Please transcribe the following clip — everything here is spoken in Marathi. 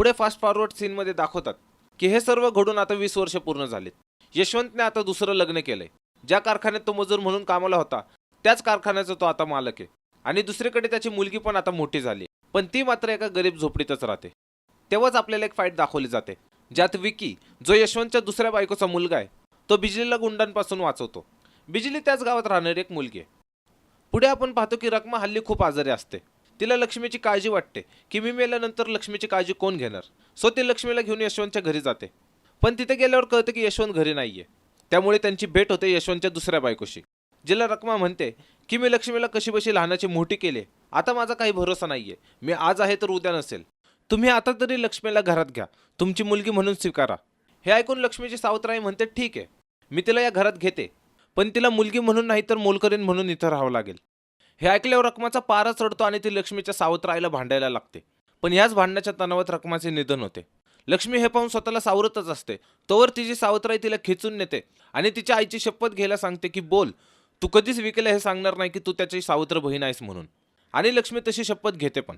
पुढे फास्ट फॉरवर्ड सीनमध्ये दाखवतात की हे सर्व घडून आता वीस वर्ष पूर्ण झालेत. यशवंतने आता दुसरं लग्न केलंय. ज्या कारखान्यात तो मजूर म्हणून कामाला होता त्याच कारखान्याचा तो आता मालक आहे. आणि दुसरीकडे त्याची मुलगी पण आता मोठी झाली पण ती मात्र एका गरीब झोपडीतच राहते. तेव्हाच आपल्याला एक फाईट दाखवली जाते ज्यात विकी जो यशवंतच्या दुसऱ्या बायकोचा मुलगा आहे तो बिजलीला गुंडांपासून वाचवतो. बिजली त्याच गावात राहणारी एक मुलगी आहे. पुढे आपण पाहतो की रकमा हल्ली खूप आजारी असते. तिला लक्ष्मीची काळजी वाटते. की मी मेल्यानंतर लक्ष्मीची काळजी कोण घेणार? सो ती लक्ष्मीला घेऊन यशवंतच्या घरी जाते. पण तिथे गेल्यावर कळतं की यशवंत घरी नाहीये. त्यामुळे त्यांची भेट होते यशवंतच्या दुसऱ्या बायकोशी. जिला रकमा म्हणते की मी लक्ष्मीला कशी बशी लहानाची मोठी केली. आता माझा काही भरोसा नाहीये. मी आज आहे तर उद्या नसेल. तुम्ही आता तरी लक्ष्मीला घरात घ्या. तुमची मुलगी म्हणून स्वीकारा. हे ऐकून लक्ष्मीची सावत्राई म्हणते ठीक आहे. मी तिला या घरात घेते. पण तिला मुलगी म्हणून नाही तर मोलकरीन म्हणून इथं राहावं लागेल. हे ऐकल्यावर रकमाचा पारा चढतो आणि ती लक्ष्मीच्या सावत्राईला भांडायला लागते. पण याच भांडण्याच्या तणावात रकमाचे निधन होते. लक्ष्मी हे पाहून स्वतःला सावरतच असते. तोवर तिची सावत्राई तिला खेचून नेते आणि तिच्या आईची शपथ घ्यायला सांगते की बोल तू कधीच विकेला हे सांगणार नाही की तू त्याची सावत्र बहीण आहेस म्हणून. आणि लक्ष्मी तशी शपथ घेते पण.